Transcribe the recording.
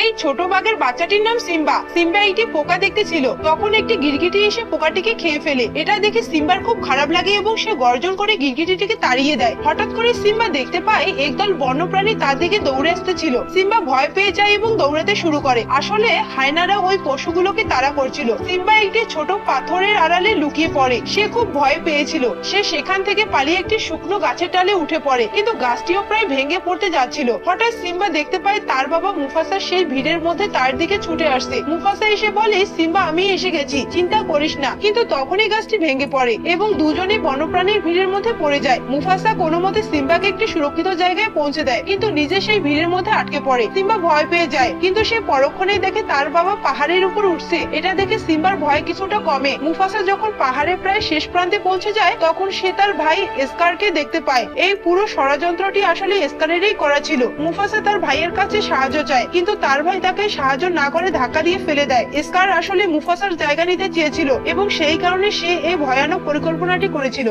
এই ছোট বাঘের বাচ্চাটির নাম সিম্বা। সিম্বা একটি পোকা দেখতে ছিল। তখন একটি গিরগিটি এসে পোকাটিকে খেয়ে ফেলে। এটা দেখে সিম্বার খুব খারাপ লাগে এবং সে গর্জন করে গিরগিটিটিকে তাড়িয়ে দেয়। হঠাৎ করে সিম্বা দেখতে পায় একদল বন্যপ্রাণী তার দিকে দৌড়ে আসতেছিল সিম্বা ভয় পেয়ে যায় এবং দৌড়াতে শুরু করে। আসলে হায়নারা ওই পশুগুলোকে তাড়া করছিল। সিম্বা একটি ছোট পাথরের আড়ালে লুকিয়ে পড়ে। সে খুব ভয় পেয়েছিল। সে সেখান থেকে পালিয়ে একটি শুকনো গাছের ডালে উঠে পড়ে। কিন্তু গাছটিও প্রায় ভেঙে পড়তে যাচ্ছিল। হঠাৎ সিম্বা দেখতে পায় তার বাবা মুফাসা সেই ভিড়ের মধ্যে তার দিকে ছুটে আসছে। মুফাসা এসে বলে, সিম্বা, আমি এসে গেছি, চিন্তা করিস না। কিন্তু তখনই গাছটি ভেঙে পড়ে এবং দুজনে বন্যপ্রাণীর ভিড়ের মধ্যে পড়ে যায়। মুফাসা কোনো মতে সিম্বাকে একটি সুরক্ষিত জায়গায় পৌঁছে দেয়, কিন্তু নিজে সেই ভিড়ের মধ্যে আটকে পড়ে। সিম্বা ভয় পেয়ে যায়, কিন্তু সে পরক্ষণেই দেখে তার বাবা পাহাড়ের উপর উঠছে। এটা দেখে সিম্বার ভয় কিছুটা কমে। মুফাসা যখন পাহাড়ে প্রায় শেষ প্রান্তে পৌঁছে যায়, তখন সে তার ভাই এসকারকে দেখতে পায়। এই পুরো ষড়যন্ত্রটি আসলে এসকারেরই করা ছিল। মুফাসা তার ভাইয়ের কাছে সাহায্য চায়, কিন্তু তার ভাই তাকে সাহায্য না করে ধাক্কা দিয়ে ফেলে দেয়। এসকার আসলে মুফাসার জায়গা নিতে চেয়েছিল এবং সেই কারণে সে এই ভয়ানক পরিকল্পনাটি করেছিল।